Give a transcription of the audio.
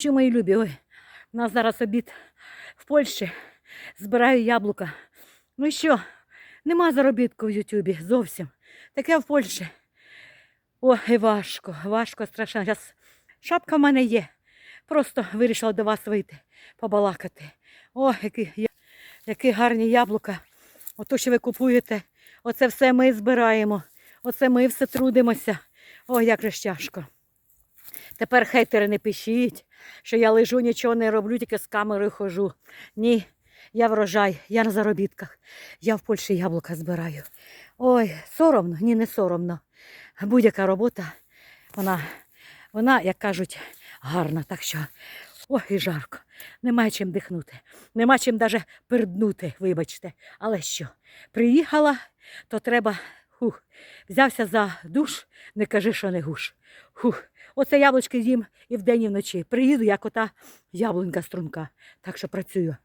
Що мої любі, ой, у нас зараз обід в Польщі. Збираю яблука. Ну і що? Нема заробітку в Ютубі зовсім. Таке в Польщі. Ой, важко, важко, страшно. Зараз шапка в мене є. Просто вирішила до вас вийти, побалакати. О, які, які гарні яблука. Ото, що ви купуєте, оце все ми збираємо. Оце ми все трудимося. Ой, як же ж тяжко. Тепер хейтери не пишіть, що я лежу, нічого не роблю, тільки з камерою хожу. Ні, я врожай, я на заробітках. Я в Польщі яблука збираю. Ой, соромно, ні, не соромно. Будь-яка робота, вона, вона, як кажуть, гарна. Так що, ой, і жарко. Нема чим дихнути. Нема чим навіть перднути, вибачте. Але що? Приїхала, то треба. Хух, взявся за душ, не кажи, що не гуш. Хух. Оце яблучки з'їм і вдень, і вночі. Приїду, як ота яблунька струнка. Так що працюю.